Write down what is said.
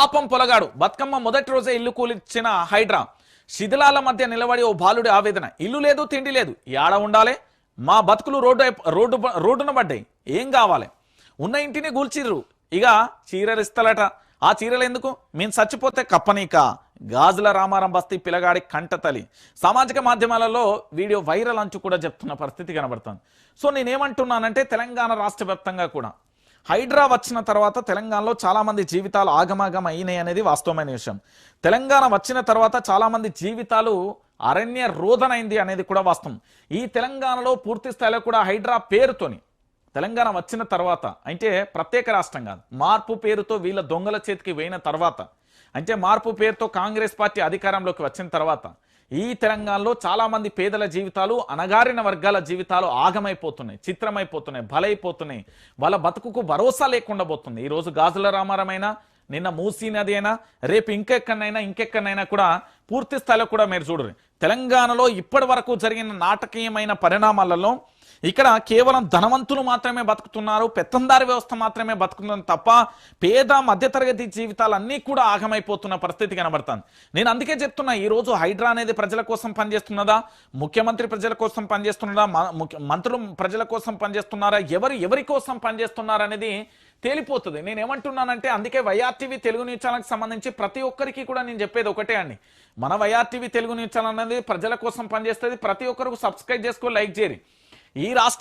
పాపం పొలగాడు. బతుకమ్మ మొదటి రోజే ఇల్లు కూలిచ్చిన హైడ్రా. శిథిలాల మధ్య నిలబడి ఓ బాలుడి ఆవేదన. ఇల్లు లేదు తిండి లేదు. ఏడ ఉండాలి. మా బతుకులు రోడ్డు రోడ్డు రోడ్డున పడ్డాయి. ఏం కావాలి? ఉన్న ఇంటిని కూల్చిర్రు ఇక చీరలు ఇస్తలట ఆ చీరలు ఎందుకు? మేము చచ్చిపోతే కప్పనీక. గాజుల రామారం బస్తీ పిల్లగాడి కంటతలి సామాజిక మాధ్యమాలలో వీడియో వైరల్ అంచు కూడా చెప్తున్న పరిస్థితి కనబడుతుంది. సో నేనేమంటున్నానంటే తెలంగాణ రాష్ట్ర వ్యాప్తంగా కూడా హైడ్రా వచ్చిన తర్వాత తెలంగాణలో చాలామంది జీవితాలు ఆగమాగం అయినాయి అనేది వాస్తవమైన విషయం. తెలంగాణ వచ్చిన తర్వాత చాలామంది జీవితాలు అరణ్య రోదనైంది అనేది కూడా వాస్తవం. ఈ తెలంగాణలో పూర్తి స్థాయిలో కూడా హైడ్రా పేరుతోని తెలంగాణ వచ్చిన తర్వాత అంటే ప్రత్యేక రాష్ట్రం కాదు మార్పు పేరుతో వీళ్ళ దొంగల చేతికి వేయిన తర్వాత అంటే మార్పు పేరుతో కాంగ్రెస్ పార్టీ అధికారంలోకి వచ్చిన తర్వాత ఈ తెలంగాణలో చాలామంది పేదల జీవితాలు అణగారిన వర్గాల జీవితాలు ఆగమైపోతున్నాయి చిత్రమైపోతున్నాయి బలైపోతున్నాయి. వాళ్ళ బతుకుకు భరోసా లేకుండా పోతుంది. ఈరోజు గాజుల రామారమైనా నిన్న మూసీ నది అయినా రేపు ఇంకెక్కడైనా ఇంకెక్కడైనా కూడా పూర్తి స్థాయిలో కూడా మీరు చూడరు. తెలంగాణలో ఇప్పటి వరకు జరిగిన నాటకీయమైన పరిణామాలలో ఇక్కడ కేవలం ధనవంతులు మాత్రమే బతుకుతున్నారు పెత్తందారి వ్యవస్థ మాత్రమే బతుకుతుంది తప్ప పేద మధ్యతరగతి జీవితాలన్నీ కూడా ఆగమైపోతున్న పరిస్థితి కనబడుతుంది. నేను అందుకే చెప్తున్నా ఈరోజు హైడ్రా అనేది ప్రజల కోసం పనిచేస్తున్నదా? ముఖ్యమంత్రి ప్రజల కోసం పనిచేస్తున్నదా? మ- ముఖ్య- మంత్రులు ప్రజల కోసం పనిచేస్తున్నారా? ఎవరు ఎవరి కోసం పనిచేస్తున్నారనేది తేలిపోతుంది. నేను ఏమంటున్నానంటే అందుకే వైఆర్టీవీ తెలుగు న్యూస్ ఛానల్కి సంబంధించి ప్రతి ఒక్కరికి కూడా నేను చెప్పేది ఒకటే అండి. మన వైఆర్టీవీ తెలుగు న్యూస్ ఛానల్ అనేది ప్రజల కోసం పనిచేస్తుంది. ప్రతి ఒక్కరికి సబ్స్క్రైబ్ చేసుకో లైక్ చేయరు ఈ రాష్ట్ర